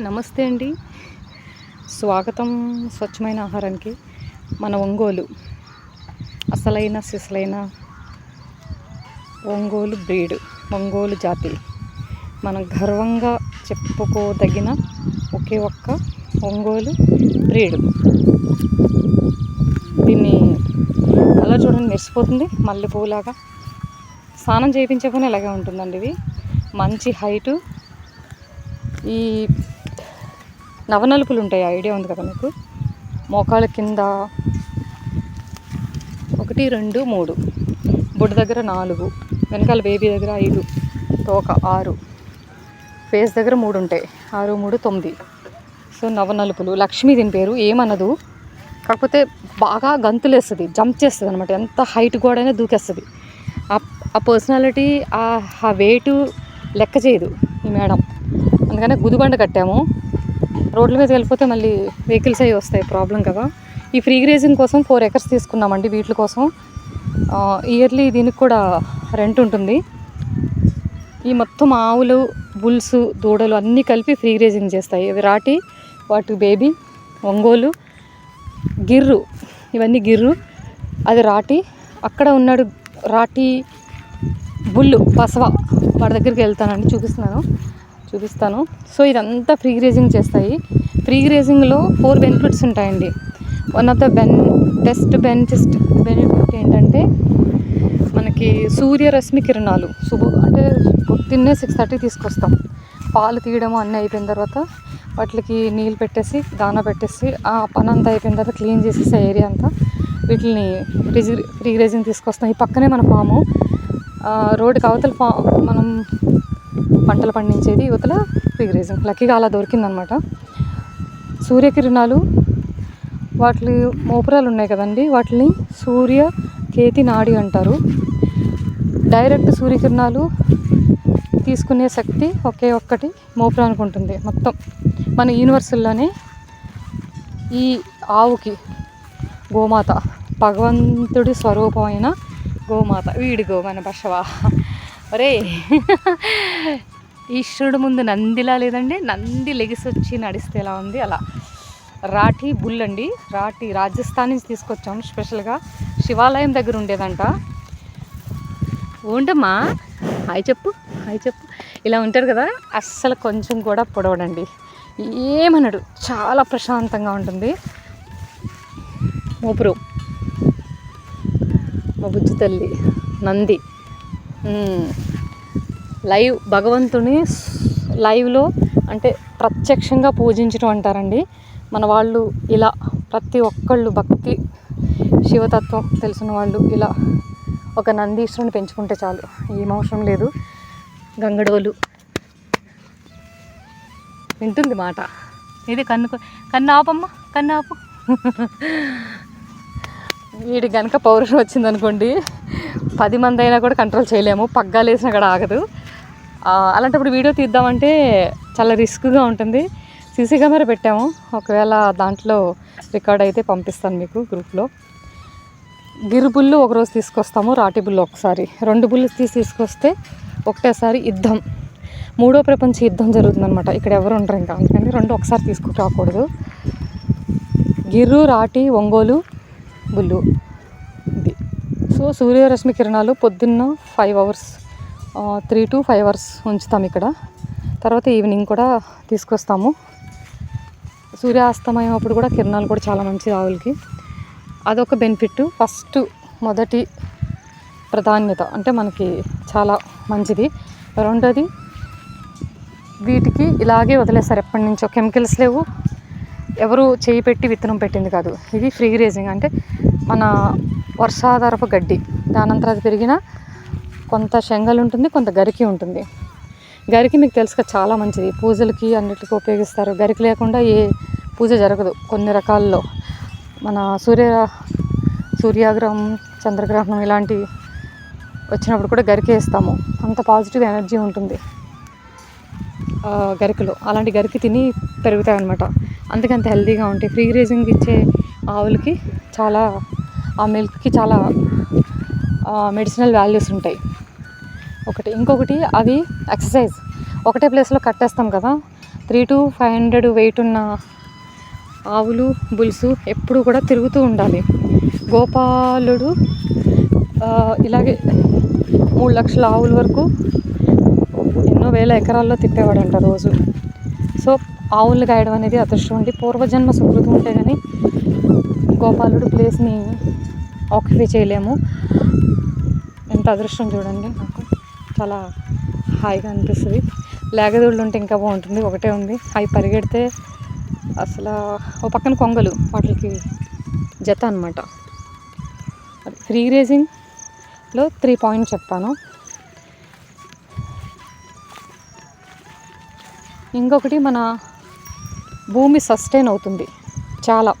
నమస్తే అండి. స్వాగతం స్వచ్ఛమైన ఆహారానికి. మన ఒంగోలు. అసలైన సిసలైన ఒంగోలు బ్రీడ్ ఒంగోలు జాతి. మనం గర్వంగా చెప్పుకోదగిన ఒకే ఒక్క ఒంగోలు బ్రీడ్. దీన్ని కలర్ చూడండి మెరిసిపోతుంది మల్లెపూలాగా స్నానం చేయించకుండా ఇలాగే ఉంటుందండి ఇది. మంచి హైటు. ఈ నవనలుపులు ఉంటాయి ఐడియా ఉంది కదా మీకు? మోకాళ్ళ కింద ఒకటి రెండు మూడు. బొడ్డు దగ్గర నాలుగు. వెనకాల బేబీ దగ్గర ఐదు. తోక ఆరు. ఫేస్ దగ్గర మూడు ఉంటాయి ఆరు మూడు తొమ్మిది. సో నవనలుపులు. లక్ష్మి దీని పేరు. ఏమనదు. కాకపోతే బాగా గంతులేస్తుంది. జంప్ చేస్తుంది అనమాట ఎంత హైట్ గోడైనా దూకేస్తుంది. ఆ పర్సనాలిటీ ఆ వెయిట్ లెక్క చేయదు ఈ మేడం. అందుకనే గుదిబండ కట్టాము. రోడ్ల మీద వెళ్ళిపోతే మళ్ళీ వెహికల్స్ అవి వస్తాయి ప్రాబ్లం కదా. ఈ ఫ్రీ గ్రేజింగ్ కోసం ఫోర్ ఎకర్స్ తీసుకున్నామండి వీటి కోసం. ఇయర్లీ దీనికి కూడా రెంట్ ఉంటుంది. ఈ మొత్తం ఆవులు బుల్స్ దూడలు అన్నీ కలిపి ఫ్రీ గ్రేజింగ్ చేస్తాయి. అవి రాటి వాటి బేబీ ఒంగోలు గిర్రు ఇవన్నీ గిర్రు అది రాటి. అక్కడ ఉన్నాడు రాటి బుల్లు పసవ వాడి దగ్గరికి వెళ్తానండి చూపిస్తున్నాను. చూపిస్తాను. సో ఇదంతా ఫ్రీ గ్రేజింగ్ చేస్తాయి. ఫ్రీ గ్రేజింగ్లో ఫోర్ బెనిఫిట్స్ ఉంటాయండి. One of the ben best benefit benefit ఏంటంటే మనకి సూర్యరశ్మి కిరణాలు శుభ అంటే పొద్దున్నే సిక్స్ థర్టీ తీసుకొస్తాం. పాలు తీయడము అన్నీ అయిపోయిన తర్వాత వాటికి నీళ్ళు పెట్టేసి దాన పెట్టేసి ఆ పని అంతా అయిపోయిన తర్వాత క్లీన్ చేసేసి ఏరియా అంతా వీటిని ఫ్రిజ్ ఫ్రీ గ్రేజింగ్ తీసుకొస్తాం. ఈ పక్కనే మన ఫాము. రోడ్డుకి అవతల ఫా మనం పంటలు పండించేది యువతల ఫ్రీ లక్కీగా అలా దొరికిందనమాట. సూర్యకిరణాలు వాటి మోపురాలు ఉన్నాయి కదండి. వాటిని సూర్య కేతి నాడి అంటారు. డైరెక్ట్ సూర్యకిరణాలు తీసుకునే శక్తి ఒకే ఒక్కటి మోపురానికి ఉంటుంది మొత్తం. మన యూనివర్సల్లోనే ఈ ఆవుకి గోమాత భగవంతుడి స్వరూపమైన గోమాత వీడి గో మన బషవా ఒరే ఈశ్వరుడు ముందు నందిలా లేదండి నంది లెగిసి వచ్చి నడిస్తే ఎలా ఉంది? అలా. రాఠీ బుల్ అండి. రాఠీ రాజస్థాన్ నుంచి తీసుకొచ్చాము స్పెషల్గా. శివాలయం దగ్గర ఉండేదంట. ఉండమ్మా హాయ్ చెప్పు హాయ్ చెప్పు. ఇలా ఉంటారు కదా అస్సలు కొంచెం కూడా పొడవడండి. ఏమన్నాడు చాలా ప్రశాంతంగా ఉంటుంది. మోపురు. మా బుజ్జి తల్లి నంది. లైవ్ భగవంతుని లైవ్లో అంటే ప్రత్యక్షంగా పూజించడం అంటారండి. మన వాళ్ళు ఇలా ప్రతి ఒక్కళ్ళు భక్తి శివతత్వం తెలిసిన వాళ్ళు ఇలా ఒక నందీశ్వరుని పెంచుకుంటే చాలు. ఏం అవసరం లేదు. గంగడోలు. వింటుంది మాట. ఇది కన్ను కన్ను ఆపమ్మ కన్ను ఆపు. వీడి కనుక పౌరుషం వచ్చిందనుకోండి పది మంది అయినా కూడా కంట్రోల్ చేయలేము. పగ్గాలు వేసినా కూడా ఆగదు. అలాంటప్పుడు వీడియో తీద్దామంటే చాలా రిస్క్గా ఉంటుంది. సీసీ కెమెరా పెట్టాము. ఒకవేళ దాంట్లో రికార్డ్ అయితే పంపిస్తాను మీకు గ్రూప్లో. గిరు బుల్లు ఒకరోజు తీసుకొస్తాము రాటి బుల్లు ఒకసారి. రెండు బుల్లు తీసి తీసుకొస్తే ఒకటేసారి యుద్ధం. మూడో ప్రపంచ యుద్ధం జరుగుతుందనమాట ఇక్కడ ఎవరు ఉండరు ఇంకా. అందుకని రెండు ఒకసారి తీసుకురాకూడదు గిర్రు రాటి ఒంగోలు బుల్లు. సో సూర్యరశ్మి కిరణాలు పొద్దున్న five hours three to five hours ఉంచుతాం ఇక్కడ. తర్వాత ఈవినింగ్ కూడా తీసుకొస్తాము. సూర్యాస్తమయం అప్పుడు కూడా కిరణాలు కూడా చాలా మంచిది ఆవులకి అదొక బెనిఫిట్ ఫస్ట్ మొదటి ప్రాధాన్యత అంటే మనకి చాలా మంచిది. రెండోది వీటికి ఇలాగే వదిలేస్తారు. ఎప్పటి నుంచో కెమికల్స్ లేవు. ఎవరు చేయి పెట్టి విత్తనం పెట్టింది కాదు. ఇది ఫ్రీ రేజింగ్ అంటే మన వర్షాధారపు గడ్డి. దానంతరం అది పెరిగిన కొంత శంగలు ఉంటుంది కొంత గరికి ఉంటుంది. గరికి మీకు తెలుసుగా చాలా మంచిది. పూజలకి అన్నిటికీ ఉపయోగిస్తారు. గరికి లేకుండా ఏ పూజ జరగదు. కొన్ని రకాల్లో మన సూర్య సూర్యాగ్రహం చంద్రగ్రహణం ఇలాంటి వచ్చినప్పుడు కూడా గరికే వేస్తాము. అంత పాజిటివ్ ఎనర్జీ ఉంటుంది గరికలు. అలాంటి గరికి తిని పెరుగుతాయి అనమాట అందుకంత హెల్తీగా ఉంటాయి. ఫ్రీ రేజింగ్ ఇచ్చే ఆవులకి చాలా ఆ మిల్క్కి చాలా మెడిసినల్ వాల్యూస్ ఉంటాయి. ఒకటి ఇంకొకటి అవి ఎక్సర్సైజ్ ఒకటే ప్లేస్లో కట్టేస్తాం కదా three to five hundred weight ఉన్న ఆవులు బుల్సు ఎప్పుడు కూడా తిరుగుతూ ఉండాలి. గోపాలుడు ఇలాగే మూడు లక్షల ఆవుల వరకు ఎన్నో వేల ఎకరాల్లో తిప్పేవాడంట రోజు. సో ఆవులు గాయడం అనేది అదృష్టం అండి. పూర్వజన్మ సుకృతం ఉంటే కానీ గోపాలుడు ప్లేస్ని ఆక్యుపై చేయలేము. ఎంత అదృష్టం చూడండి నాకు. చాలా హాయిగా అనిపిస్తుంది. లేగదోళ్ళు ఉంటే ఇంకా బాగుంటుంది. ఒకటే ఉంది. అవి పరిగెడితే అసలు ఓ పక్కన కొంగలు వాటికి జత అనమాట ఫ్రీ రేసింగ్లో త్రీ పాయింట్స్ చెప్పాను. ఇంకొకటి మన భూమి సస్టైన్ అవుతుంది. చాలా.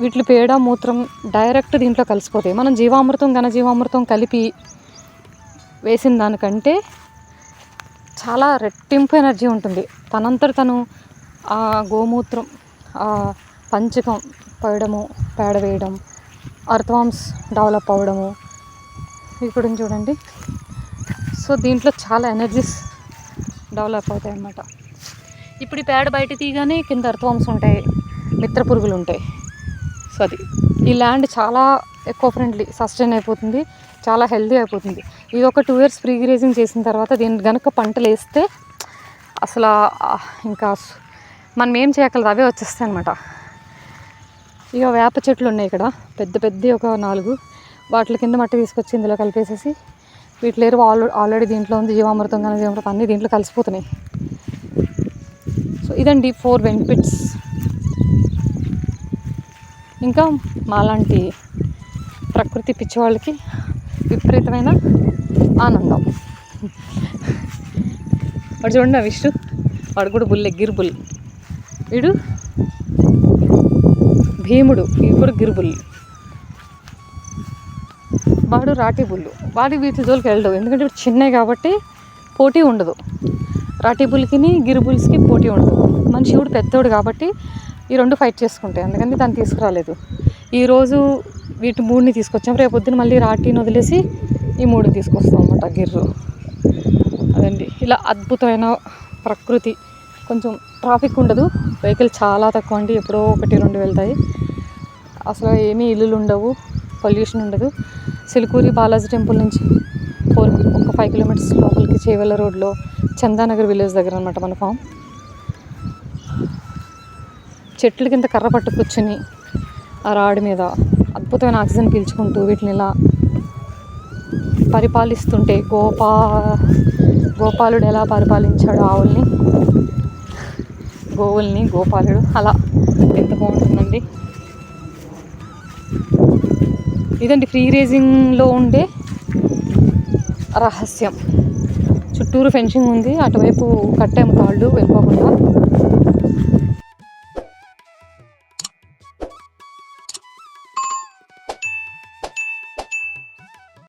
వీటి పేడ మూత్రం డైరెక్ట్ దీంట్లో కలిసిపోతాయి. మనం జీవామృతం ఘనజీవామృతం కలిపి వేసిన దానికంటే చాలా రెట్టింపు ఎనర్జీ ఉంటుంది. తనంతట తను ఆ గోమూత్రం ఆ పంచకం పోయడము పేడ వేయడం అర్థవామ్స్ డెవలప్ అవ్వడము ఇక్కడ చూడండి. సో దీంట్లో చాలా ఎనర్జీస్ డెవలప్ అవుతాయి అన్నమాట ఇప్పుడు ఈ పేడ బయట తీయగానే కింద అర్థవామ్స్ ఉంటాయి మిత్ర పురుగులు ఉంటాయి. సో అది ఈ ల్యాండ్ చాలా ఎక్కువ ఫ్రెండ్లీ సస్టైన్ అయిపోతుంది చాలా హెల్దీ అయిపోతుంది. ఇది ఒక టూ ఇయర్స్ ఫ్రీ గ్రేజింగ్ చేసిన తర్వాత దీని గనుక పంటలు వేస్తే అసలు ఇంకా మనం ఏం చేయగలదు అవే వచ్చేస్తాయి అనమాట ఇక వేప చెట్లు ఉన్నాయి ఇక్కడ పెద్ద పెద్ద ఒక నాలుగు. వాటి కింద మట్టి తీసుకొచ్చి ఇందులో కలిపేసేసి వీటి లేరు ఆల్రెడీ ఆల్రెడీ దీంట్లో ఉంది జీవామృతం కానీ జీవామృతం అన్నీ దీంట్లో కలిసిపోతున్నాయి. సో ఇదండి ఫోర్ బెనిఫిట్స్ ఇంకా మాలాంటి ప్రకృతి పిచ్చి వాళ్ళకి విపరీతమైన ఆనందం. వాడు చూడండి ఆ విష్ణు. వాడు కూడా బుల్లే గిర్ బుల్. వీడు భీముడు ఇవి కూడా గిరుబుల్ వాడు రాటి బుల్లు వాడి వీటి జోలికి వెళ్ళడు. ఎందుకంటే ఇప్పుడు చిన్నవి కాబట్టి పోటీ ఉండదు. రాటి బుల్కిని గిరిబుల్స్కి పోటీ ఉండదు. మన శివుడు పెద్దోడు కాబట్టి ఈ రెండు ఫైట్ చేసుకుంటాయి. అందుకని దాన్ని తీసుకురాలేదు. ఈరోజు వీటి మూడుని తీసుకొచ్చాం. రేపు పొద్దున మళ్ళీ రాటిని వదిలేసి ఈ మూడు తీసుకొస్తాం అన్నమాట గిర్రు. అదండి. ఇలా అద్భుతమైన ప్రకృతి. కొంచెం ట్రాఫిక్ ఉండదు. వెహికల్ చాలా తక్కువ అండి. ఎప్పుడో ఒకటి రెండు వెళ్తాయి. అసలు ఏమీ ఇల్లులు ఉండవు. పొల్యూషన్ ఉండదు. సిలికూరి బాలాజీ టెంపుల్ నుంచి ఫోర్ ఒక ఫైవ్ కిలోమీటర్స్ లోపలికి చేవెళ్ళ రోడ్లో చందానగర్ విలేజ్ దగ్గర అనమాట మన ఫామ్ చెట్ల కింద కర్ర పట్టు కూర్చుని ఆ రాడ్ మీద అద్భుతమైన ఆక్సిజన్ పీల్చుకుంటూ వీటిని ఇలా పరిపాలిస్తుంటే గోపా గోపాలుడు ఎలా పరిపాలించాడు ఆవుల్ని? గోవుల్ని గోపాలుడు అలా ఎంత బాగుంటుందండి. ఇదండి ఫ్రీ రేజింగ్లో ఉండే రహస్యం. చుట్టూరు ఫెన్సింగ్ ఉంది అటువైపు కట్టాము కాళ్ళు వెళ్ళిపోకుండా.